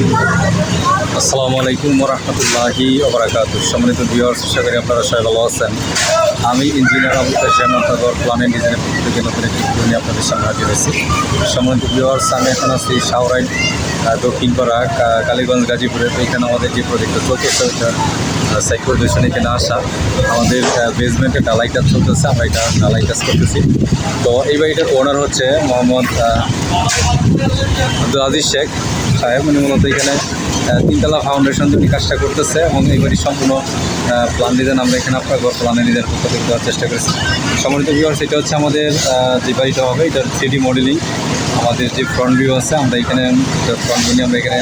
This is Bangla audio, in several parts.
আসসালামু আলাইকুম রহমতুল্লাহি ওবরাকাত। সম্মানিত ভিউয়ার্স আশা করি আপনারা সবাই ভালো আছেন। আমি engineer Abu Kashim Nagar plan and ডিজাইনের পক্ষ থেকে নতুন একটি ভিডিও নিয়ে আপনাদের সামনে হাজির হয়েছি। সম্মানিত ভিউয়ার্স আমি এখন আছি শাহরাইন দক্ষিণপাড়া কালীগঞ্জ গাজীপুরে তো এখানে আমাদের যে প্রজেক্টটা চলতেছে, ওইটা সাইকোলজিশন এখানে আসা। আমাদের বেসমেন্টে ডালাই কাজ চলতেছে, আমরা এটা ডালাই কাজ করতেছি। তো এই বাড়িটার ওনার হচ্ছে মোহাম্মদ আব্দুল আজিজ শেখ। সাহেব, উনি মূলত এখানে তিনতলা ফাউন্ডেশন তিনি কাজটা করতেছে এবং এই বাড়ির সম্পূর্ণ প্ল্যান ডিজাইন আমরা এখানে আপনার ঘর প্ল্যানের পক্ষ থেকে দেওয়ার চেষ্টা করেছি। সম্মানিত ভিউয়ার্স এটা হচ্ছে আমাদের যে বাড়িটা হবে, এটা থ্রি মডেলিং আমাদের যে ফ্রন্ট ভিউ আছে, আমরা এখানে ফ্রন্ট ভিউ আমরা এখানে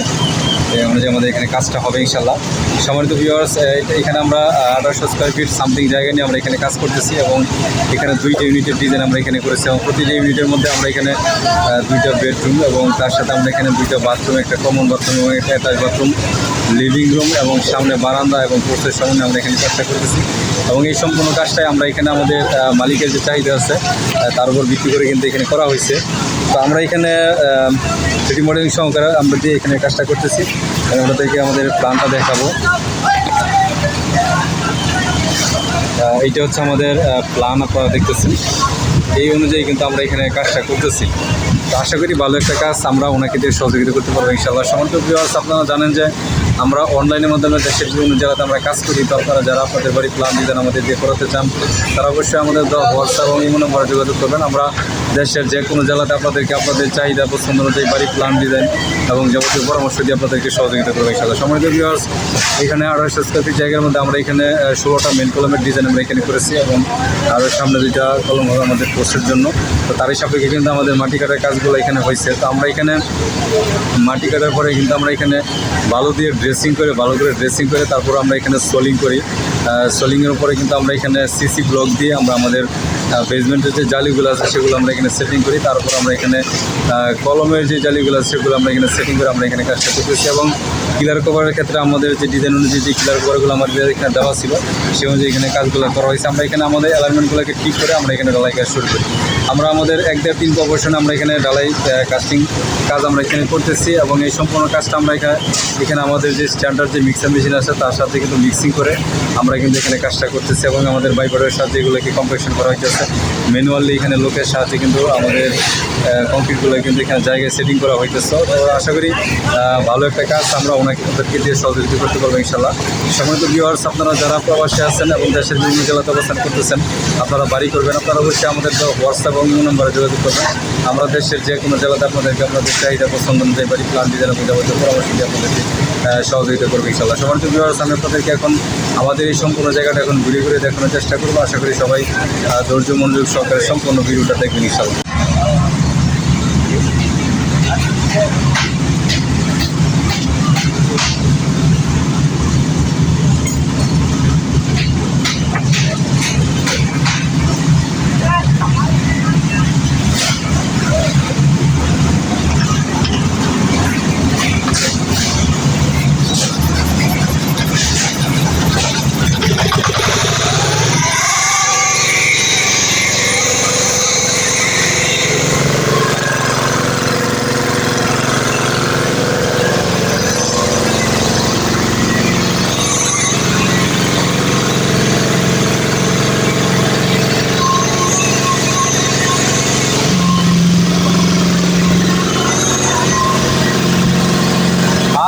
অনুযায়ী আমাদের এখানে কাজটা হবে ইনশাল্লাহ সম্মানিত ভিউয়ার্স এখানে আমরা আঠারোশো স্কোয়ার ফিট সামথিং জায়গা নিয়ে আমরা এখানে কাজ করতেছি এবং এখানে দুইটা ইউনিটের ডিজাইন আমরা এখানে করেছি এবং প্রতিটা ইউনিটের মধ্যে আমরা এখানে দুইটা বেডরুম এবং তার সাথে আমরা এখানে দুইটা বাথরুম একটা কমন বাথরুম এবং একটা অ্যাটাচ বাথরুম লিভিং রুম এবং সামনে বারান্দা এবং পোস্টের সামনে আমরা এখানে কাজটা করতেছি। এবং এই সম্পূর্ণ কাজটাই আমরা এখানে আমাদের মালিকের যে চাহিদা আছে তার উপর ভিত্তি করে কিন্তু এখানে করা হয়েছে। তো আমরা এখানে সিটি মডেলিং সহকারে আমরা যে এখানে কাজটা করতেছি আমরা থেকে আমাদের প্ল্যানটা দেখাবো। এইটা হচ্ছে আমাদের প্ল্যান আপনারা দেখতেছেন। এই অনুযায়ী কিন্তু আমরা এখানে কাজটা করতেছি। তো আশা করি ভালো একটা কাজ, আমরা ওনাকে দিয়ে সহযোগিতা করতে পারব সমস্ত ভিউয়ার্স আপনারা জানেন যে আমরা অনলাইনের মাধ্যমে দেশের বিভিন্ন জেলাতে আমরা কাজ করি। তো আপনারা যারা আপনাদের বাড়ি প্ল্যান ডিজাইন আমাদের দিয়ে করাতে চান, তারা অবশ্যই আমাদের হোয়াটসঅ্যাপ এবং ইমো নম্বরে যোগাযোগ করবেন। আমরা দেশের যে কোনো জেলাতে আপনাদেরকে আপনাদের চাহিদা, পছন্দ অনুযায়ী বাড়ি প্ল্যান ডিজাইন এবং যাবতীয় পরামর্শ দিয়ে আপনাদেরকে সহযোগিতা করব ইনশাল্লাহ সম্মানিত ভিউয়ার্স এখানে আড়াইশো স্কোয়ার ফিট জায়গার মধ্যে আমরা এখানে ষোলোটা মেন কলমের ডিজাইন আমরা এখানে করেছি এবং আরও সামনে দুইটা কলম হবে আমাদের পোস্টের জন্য। তো তারই সাপেক্ষে কিন্তু আমাদের মাটি কাটার কাজগুলো এখানে হয়েছে। তো আমরা এখানে মাটি কাটার পরে কিন্তু আমরা এখানে বালু দিয়ে ড্রেসিং করে ভালো করে ড্রেসিং করে তারপর আমরা এখানে সোলিং করি। সোলিংয়ের উপরে কিন্তু আমরা এখানে সিসি ব্লক দিয়ে আমরা আমাদের বেসমেন্টের যে জালিগুলো আছে সেগুলো আমরা এখানে সেটিং করি। তারপর আমরা এখানে কলমের যে জালিগুলো আছে সেগুলো আমরা এখানে সেটিং করে আমরা এখানে কাজটা করতেছি এবং কিলার কভারের ক্ষেত্রে আমাদের যে ডিজাইন অনুযায়ী যে কিলার কভারগুলো আমাদের এখানে দেওয়া ছিল সেই অনুযায়ী এখানে কাজগুলো করা হয়েছে। আমরা এখানে আমাদের অ্যালাইনমেন্টগুলোকে ঠিক করে আমরা এখানে ডালাই কাজ শুরু করি। আমরা আমাদের এক দেড় তিন প্রপোর্শনে আমরা এখানে ডালাই কাস্টিং কাজ আমরা এখানে করতেছি এবং এই সম্পূর্ণ কাজটা আমরা এখানে এখানে আমাদের যে স্ট্যান্ডার্ড যে মিক্সার মেশিন আছে তার সাথে কিন্তু মিক্সিং করে আমরা কিন্তু এখানে কাজটা করতেছি এবং আমাদের বাইপারের সাথে এগুলোকে কম্পেকশন করা হয়েছে ম্যানুয়ালি এখানে লোকের সাহায্যে কিন্তু আমাদের কংক্রিটগুলো কিন্তু এখানে জায়গায় সেটিং করা হইতেছে। তো আশা করি ভালো একটা কাজ আমরা ওনাকে ওদেরকে দিয়ে সহযোগিতা করতে পারব ইনশাল্লাহ সম্মানিত ভিউয়ার্স আপনারা যারা প্রবাসী আছেন এবং দেশের বিভিন্ন জেলাতে অবস্থান করতেছেন, আপনারা বাড়ি করবেন, আপনারা অবশ্যই আমাদের হোয়াটসঅ্যাপ এবং নম্বরে যোগাযোগ করবেন। আমরা দেশের যে কোনো জেলাতে আপনাদেরকে, আপনাদের চাহিদা, পছন্দ অনুযায়ী বাড়ি প্ল্যান ডিজাইন এবং পরামর্শ দিয়ে আপনাদেরকে সহযোগিতা করবে ইনশাল্লাহ সম্মানিত বিভাগ আমি আপনাদেরকে এখন আমাদের এই সম্পূর্ণ জায়গাটা এখন ঘুরে ঘুরে দেখানোর চেষ্টা করব। আশা করি সবাই ধৈর্য, মনোযোগ সহকারে সম্পূর্ণ ভিডিওটা দেখবেন ইনশাল্লাহ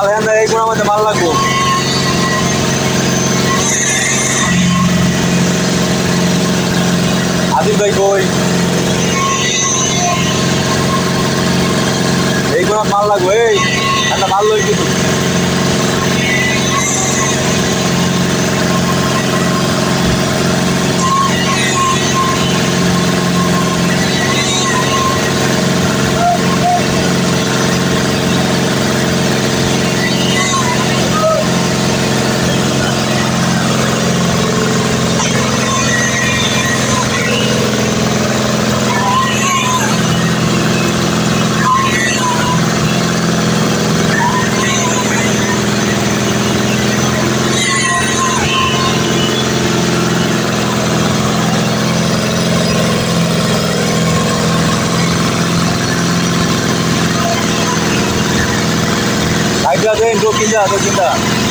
মাল হ্যাঁ এই গুণের মধ্যে মাল লাগবো আদিল ভাই কই এই গুণা মাল লাগবে এই একটা মাল লই কিন্তু gagawin, rookie niya, rookie niya.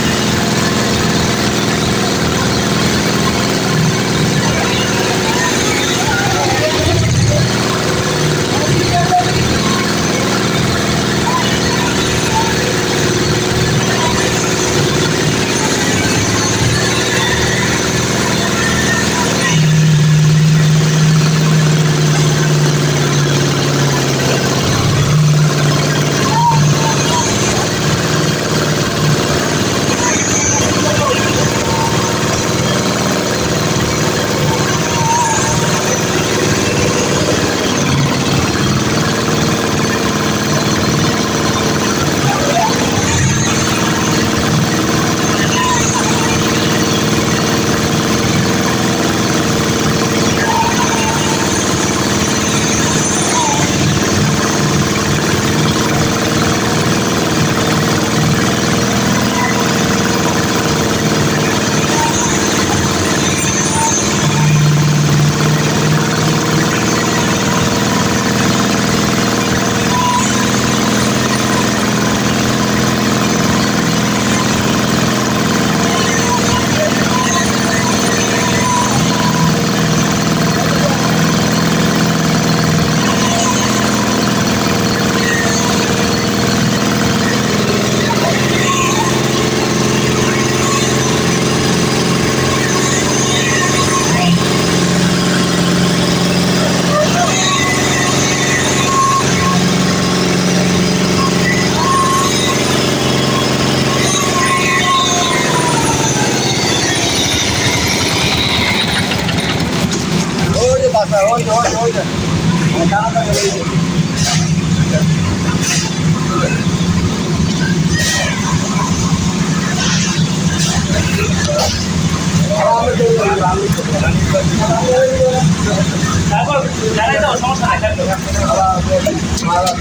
来吧，来来，到我床上来，来来来，来来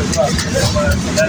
来，来，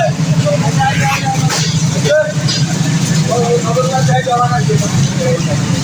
ખબર ના થાય જવાના છે.